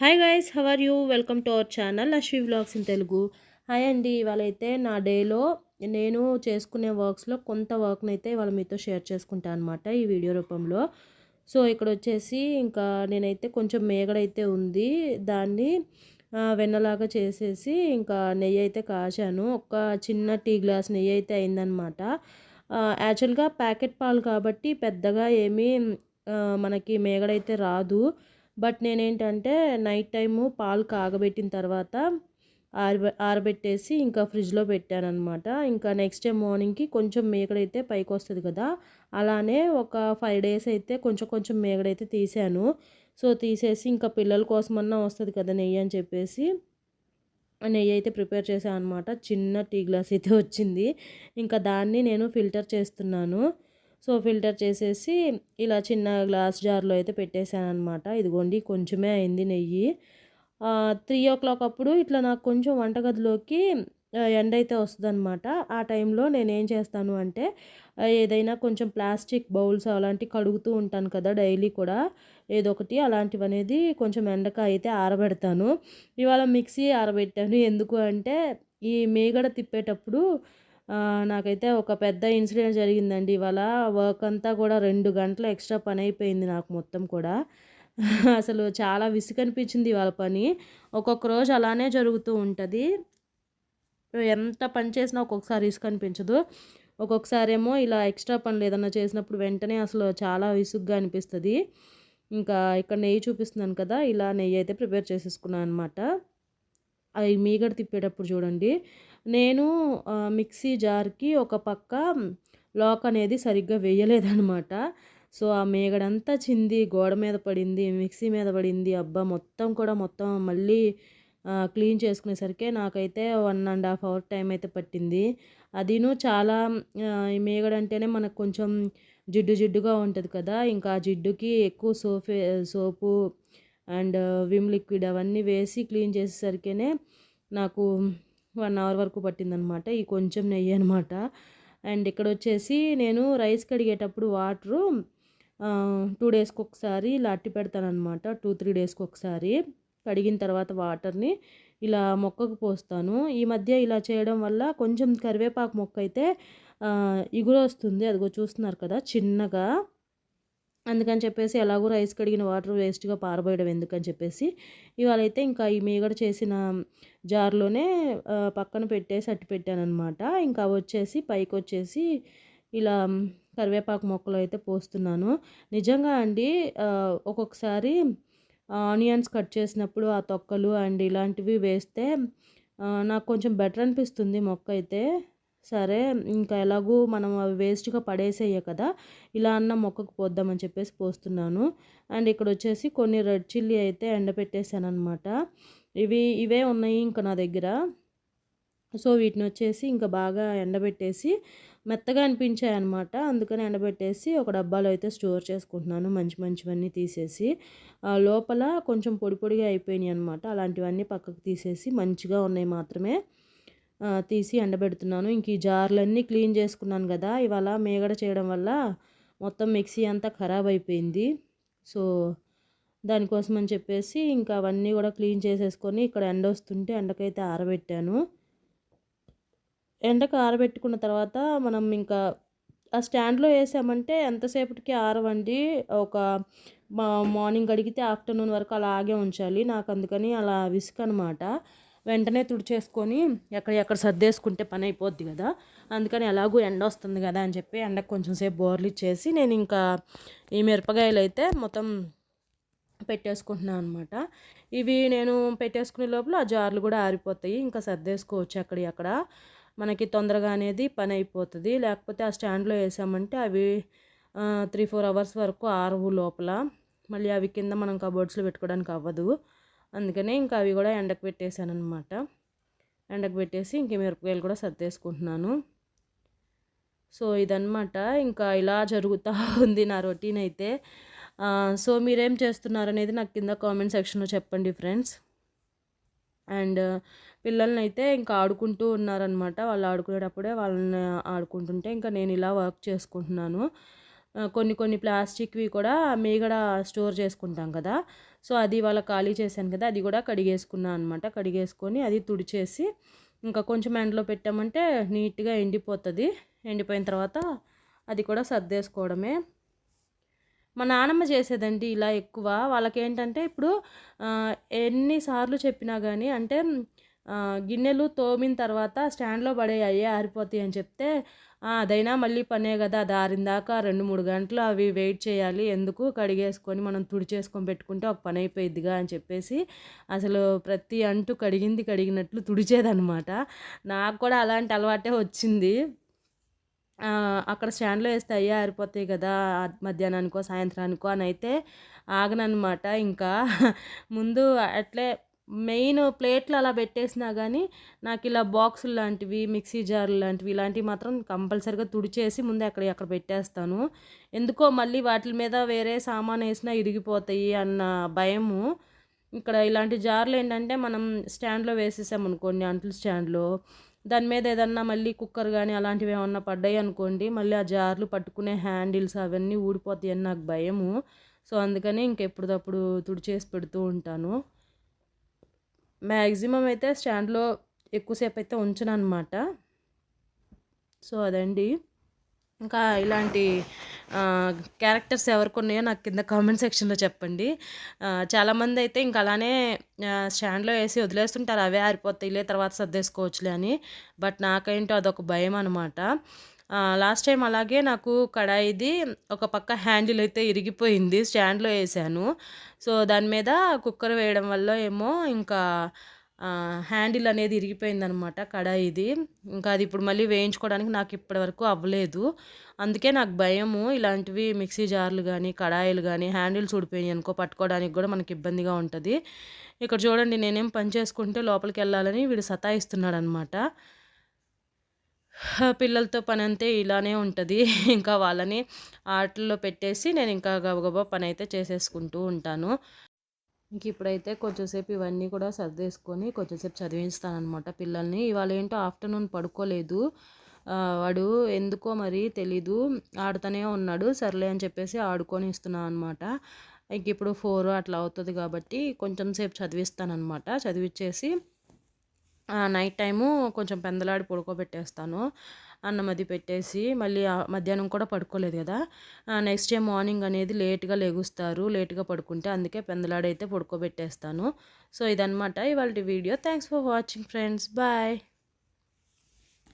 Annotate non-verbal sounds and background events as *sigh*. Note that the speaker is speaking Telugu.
Hi guys how are you welcome to our channel Ashwi vlogs in Telugu hi అండి ఇవాళ అయితే నా డేలో నేను చేసుకునే వర్క్స్లో కొంత వర్క్ని అయితే ఇవాళ మీతో షేర్ చేసుకుంటాను అనమాట ఈ వీడియో రూపంలో. సో ఇక్కడ వచ్చేసి ఇంకా నేనైతే కొంచెం మేగడైతే ఉంది. దాన్ని వెన్నలాగా చేసేసి ఇంకా నెయ్యి అయితే కాచాను. ఒక చిన్న టీ గ్లాస్ నెయ్యి అయితే అయిందనమాట యాక్చువల్గా ప్యాకెట్ పాలు కాబట్టి పెద్దగా ఏమీ మనకి మేగడైతే రాదు. బట్ నేనేంటంటే నైట్ టైము పాలు కాగబెట్టిన తర్వాత ఆరబె ఆరబెట్టేసి ఇంకా ఫ్రిడ్జ్లో పెట్టానమాట ఇంకా నెక్స్ట్ డే మార్నింగ్కి కొంచెం మేకడైతే పైకి వస్తుంది కదా అలానే ఒక ఫైవ్ డేస్ అయితే కొంచెం కొంచెం మేగడైతే తీసాను. సో తీసేసి ఇంకా పిల్లల కోసమన్నా వస్తుంది కదా నెయ్యి అని చెప్పేసి నెయ్యి అయితే ప్రిపేర్ చేశాను అనమాట చిన్న టీ గ్లాస్ అయితే వచ్చింది. ఇంకా దాన్ని నేను ఫిల్టర్ చేస్తున్నాను. సో ఫిల్టర్ చేసేసి ఇలా చిన్న గ్లాస్ జార్లో అయితే పెట్టేశాను అనమాట ఇదిగోండి కొంచెమే అయింది నెయ్యి. త్రీ ఓ క్లాక్ అప్పుడు ఇట్లా నాకు కొంచెం వంటగదిలోకి ఎండ అయితే వస్తుందన్నమాట. ఆ టైంలో నేను ఏం చేస్తాను అంటే ఏదైనా కొంచెం ప్లాస్టిక్ బౌల్స్ అలాంటివి కడుగుతూ ఉంటాను కదా డైలీ కూడా. ఏదో ఒకటి అలాంటివి అనేది కొంచెం ఎండక అయితే ఆరబెడతాను. ఇవాళ మిక్సీ ఆరబెట్టాను. ఎందుకు అంటే ఈ మేగడ తిప్పేటప్పుడు నాకైతే ఒక పెద్ద ఇన్సిడెంట్ జరిగిందండి. ఇవాళ వర్క్ అంతా కూడా రెండు గంటలు ఎక్స్ట్రా పని అయిపోయింది నాకు మొత్తం కూడా. *laughs* అసలు చాలా విసుగనిపించింది ఇవాళ పని. ఒక్కొక్క రోజు అలానే జరుగుతూ ఉంటుంది. ఎంత పని చేసినా ఒక్కొక్కసారి విసుగు అనిపించదు ఒక్కొక్కసారి ఏమో ఇలా ఎక్స్ట్రా పనులు ఏదన్నా చేసినప్పుడు వెంటనే అసలు చాలా విసుగ్గా అనిపిస్తుంది. ఇంకా ఇక్కడ నెయ్యి చూపిస్తున్నాను కదా ఇలా నెయ్యి అయితే ప్రిపేర్ చేసేసుకున్నాను అనమాట అవి మీగడ తిప్పేటప్పుడు చూడండి. నేను మిక్సీ జార్కి ఒక పక్క లాక్ అనేది సరిగ్గా వేయలేదనమాట సో ఆ మేగడంతా చింది గోడ మీద పడింది మిక్సీ మీద పడింది అబ్బా! మొత్తం కూడా మొత్తం మళ్ళీ క్లీన్ చేసుకునేసరికి నాకైతే one and half hour time అయితే పట్టింది. అదిను చాలా మేగడంటేనే ఈ మనకు కొంచెం జిడ్డు జిడ్డుగా ఉంటుంది కదా! ఇంకా ఆ జిడ్డుకి ఎక్కువ సోఫే సోపు అండ్ విమ్ లిక్విడ్ అవన్నీ వేసి క్లీన్ చేసేసరికేనే నాకు వన్ అవర్ వరకు పట్టిందనమాట ఈ కొంచెం నెయ్యి అనమాట. అండ్ ఇక్కడ వచ్చేసి నేను రైస్ కడిగేటప్పుడు వాటరు టూ డేస్కి ఒకసారి ఇలా అట్టి పెడతానమాట టూ త్రీ డేస్కి ఒకసారి. కడిగిన తర్వాత వాటర్ని ఇలా మొక్కకు పోస్తాను. ఈ మధ్య ఇలా చేయడం వల్ల కొంచెం కరివేపాకు మొక్క అయితే ఇగురు వస్తుంది అదిగో చూస్తున్నారు కదా చిన్నగా. అందుకని చెప్పేసి ఎలాగో రైస్ కడిగిన వాటర్ వేస్ట్గా పారబోయడం ఎందుకని చెప్పేసి ఇవాళ అయితే ఇంకా ఈ మీగడ చేసిన జార్లోనే పక్కన పెట్టేసి అట్టి పెట్టానమాట ఇంకా వచ్చేసి పైకి వచ్చేసి ఇలా కరివేపాకు మొక్కలు అయితే పోస్తున్నాను. నిజంగా అండి ఒక్కొక్కసారి ఆనియన్స్ కట్ చేసినప్పుడు ఆ తొక్కలు అండ్ ఇలాంటివి వేస్తే నాకు కొంచెం బెటర్ అనిపిస్తుంది మొక్క అయితే. సరే ఇంకా ఎలాగూ మనం అవి వేస్ట్గా పడేసేయ కదా ఇలా అన్న మొక్కకు పోద్దామని చెప్పేసి పోస్తున్నాను. అండ్ ఇక్కడ వచ్చేసి కొన్ని రెడ్ చిల్లీ అయితే ఎండబెట్టేసాను అనమాట ఇవి ఇవే ఉన్నాయి ఇంకా నా దగ్గర. సో వీటిని వచ్చేసి ఇంకా బాగా ఎండబెట్టేసి మెత్తగా అనిపించాయి అనమాట అందుకని ఎండబెట్టేసి ఒక డబ్బాలో అయితే స్టోర్ చేసుకుంటున్నాను మంచి మంచివన్నీ తీసేసి. లోపల కొంచెం పొడి పొడిగా అయిపోయినాయి అనమాట అలాంటివన్నీ పక్కకు తీసేసి మంచిగా ఉన్నాయి మాత్రమే. తీసి ఎండబెడుతున్నాను. ఇంక ఈ జార్లన్నీ క్లీన్ చేసుకున్నాను కదా ఇవాళ మేగడ చేయడం వల్ల మొత్తం మిక్సీ అంతా ఖరాబ్ అయిపోయింది. సో దానికోసం అని చెప్పేసి ఇంకా అవన్నీ కూడా క్లీన్ చేసేసుకొని ఇక్కడ ఎండ వస్తుంటే ఎండకైతే ఆరబెట్టాను. ఎండకు ఆరబెట్టుకున్న తర్వాత మనం ఇంకా ఆ స్టాండ్లో వేసామంటే ఎంతసేపటికి ఆరవండి. ఒక మా మార్నింగ్ అడిగితే ఆఫ్టర్నూన్ వరకు అలాగే ఉంచాలి. నాకు అందుకని అలా విసుక్ అనమాట వెంటనే తుడిచేసుకొని ఎక్కడ ఎక్కడ సర్దేసుకుంటే పని అయిపోద్ది కదా. అందుకని ఎలాగూ ఎండ వస్తుంది కదా అని చెప్పి ఎండకు కొంచెం సేపు బోర్లు ఇచ్చేసి నేను ఇంకా ఈ మిరపకాయలు అయితే మొత్తం పెట్టేసుకుంటున్నాను అనమాట ఇవి నేను పెట్టేసుకునే లోపల ఆ జార్లు కూడా ఆరిపోతాయి. ఇంకా సర్దేసుకోవచ్చు అక్కడి అక్కడ మనకి తొందరగా అనేది పని అయిపోతుంది. లేకపోతే ఆ స్టాండ్లో వేసామంటే అవి త్రీ ఫోర్ అవర్స్ వరకు ఆరవు లోపల. మళ్ళీ అవి కింద మనం కబోర్డ్స్లో పెట్టుకోవడానికి అవ్వదు. అందుకనే ఇంకా అవి కూడా ఎండకు పెట్టేశాను అనమాట ఎండకు పెట్టేసి ఇంక మిరపకాయలు కూడా సర్దేసుకుంటున్నాను. సో ఇదన్నమాట. ఇంకా ఇలా జరుగుతూ *laughs* ఉంది నా రొటీన్ అయితే. సో మీరేం చేస్తున్నారు అనేది నాకు కింద కామెంట్ సెక్షన్లో చెప్పండి ఫ్రెండ్స్. అండ్ పిల్లల్ని అయితే ఇంకా ఆడుకుంటూ ఉన్నారనమాట వాళ్ళు ఆడుకునేటప్పుడే వాళ్ళని ఆడుకుంటుంటే ఇంకా నేను ఇలా వర్క్ చేసుకుంటున్నాను. కొన్ని కొన్ని ప్లాస్టిక్వి కూడా మీగడ స్టోర్ చేసుకుంటాం కదా. సో అది ఇవాళ ఖాళీ చేశాను కదా అది కూడా కడిగేసుకున్నాను అనమాట కడిగేసుకొని అది తుడిచేసి ఇంకా కొంచెం ఎండలో పెట్టామంటే నీట్గా ఎండిపోతుంది. ఎండిపోయిన తర్వాత అది కూడా సర్దేసుకోవడమే. మా నానమ్మ చేసేదండి ఇలా ఎక్కువ. వాళ్ళకి ఏంటంటే ఇప్పుడు ఎన్నిసార్లు చెప్పినా కానీ అంటే గిన్నెలు తోమిన తర్వాత స్టాండ్లో పడే ఆరిపోతాయి అని చెప్తే అదైనా మళ్ళీ పనే కదా అది దాకా రెండు మూడు గంటలు అవి వెయిట్ చేయాలి ఎందుకు కడిగేసుకొని మనం తుడిచేసుకొని పెట్టుకుంటే ఒక పని అయిపోయిద్దిగా అని చెప్పేసి అసలు ప్రతి అంటూ కడిగింది కడిగినట్లు తుడిచేదనమాట నాకు కూడా అలాంటి అలవాటే వచ్చింది. అక్కడ స్టాండ్లో వేస్తే అయ్యే ఆరిపోతాయి కదా మధ్యాహ్నానికో సాయంత్రానికో అని అయితే ఆగననమాట ఇంకా ముందు అట్లే మెయిన్ ప్లేట్లు అలా పెట్టేసినా కానీ నాకు ఇలా బాక్సులు లాంటివి మిక్సీ జార్లు లాంటివి ఇలాంటివి మాత్రం కంపల్సరిగా తుడిచేసి ముందే అక్కడ అక్కడ పెట్టేస్తాను. ఎందుకో మళ్ళీ వాటి మీద వేరే సామాన్ వేసినా ఇరిగిపోతాయి అన్న భయము. ఇక్కడ ఇలాంటి జార్లు ఏంటంటే మనం స్టాండ్లో వేసేసాం అనుకోండి అంట్లు స్టాండ్లో. దాని మీద ఏదన్నా మళ్ళీ కుక్కర్ కానీ అలాంటివి ఏమన్నా పడ్డాయి అనుకోండి మళ్ళీ ఆ జార్లు పట్టుకునే హ్యాండిల్స్ అవన్నీ ఊడిపోతాయి అని నాకు భయము. సో అందుకని ఇంకెప్పుడప్పుడు తుడిచేసి పెడుతూ ఉంటాను. మ్యాక్సిమం అయితే స్టాండ్లో ఎక్కువసేపు అయితే ఉంచను అనమాట సో అదండి. ఇంకా ఇలాంటి క్యారెక్టర్స్ ఎవరికి ఉన్నాయో నాకు కింద కామెంట్ సెక్షన్లో చెప్పండి. చాలామంది అయితే ఇంకా అలానే స్టాండ్లో వేసి వదిలేస్తుంటారు. అవే ఆరిపోతాయిలే తర్వాత సర్దేసుకోవచ్చులే అని. బట్ నాకేంటో అదొక భయం అనమాట లాస్ట్ టైం అలాగే నాకు కడాయిది ఒక పక్క హ్యాండిల్ అయితే ఇరిగిపోయింది స్టాండ్లో వేసాను. సో దాని మీద కుక్కర్ వేయడం వల్ల ఏమో ఇంకా హ్యాండిల్ అనేది ఇరిగిపోయిందనమాట కడాయిది. ఇంకా అది ఇప్పుడు మళ్ళీ వేయించుకోవడానికి నాకు ఇప్పటివరకు అవ్వలేదు. అందుకే నాకు భయము ఇలాంటివి మిక్సీ జార్లు కానీ కడాయిలు కానీ హ్యాండిల్స్ ఊడిపోయాయి అనుకో పట్టుకోవడానికి కూడా మనకి ఇబ్బందిగా ఉంటుంది. ఇక్కడ చూడండి నేనేం పని చేసుకుంటే లోపలికి వెళ్ళాలని వీడు సతాయిస్తున్నాడు అనమాట పిల్లలతో పని అంతే ఇలానే ఉంటుంది. *laughs* ఇంకా వాళ్ళని ఆటల్లో పెట్టేసి నేను ఇంకా గబగబా పని అయితే చేసేసుకుంటూ ఉంటాను. ఇంక ఇప్పుడైతే కొంచెంసేపు ఇవన్నీ కూడా సర్దేసుకొని కొంచెంసేపు చదివిస్తానమాట పిల్లల్ని. ఇవాళ ఏంటో ఆఫ్టర్నూన్ పడుకోలేదు. వాడు ఎందుకో మరి తెలీదు. ఆడుతూనే ఉన్నాడు. సర్లే అని చెప్పేసి ఆడుకొని ఇస్తున్నాను అనమాట ఇంక ఇప్పుడు ఫోర్ అట్లా అవుతుంది కాబట్టి కొంచెం సేపు చదివిస్తానమాట చదివిచ్చేసి నైట్ టైము కొంచెం పెందలాడి పడుకోబెట్టేస్తాను. అన్నం అది పెట్టేసి మళ్ళీ మధ్యాహ్నం కూడా పడుకోలేదు కదా. నెక్స్ట్ డే మార్నింగ్ అనేది లేట్గా లెగుస్తారు. లేట్గా పడుకుంటే అందుకే పెందలాడైతే పడుకోబెట్టేస్తాను. సో ఇదనమాట ఇవాళ video. Thanks for watching friends. Bye.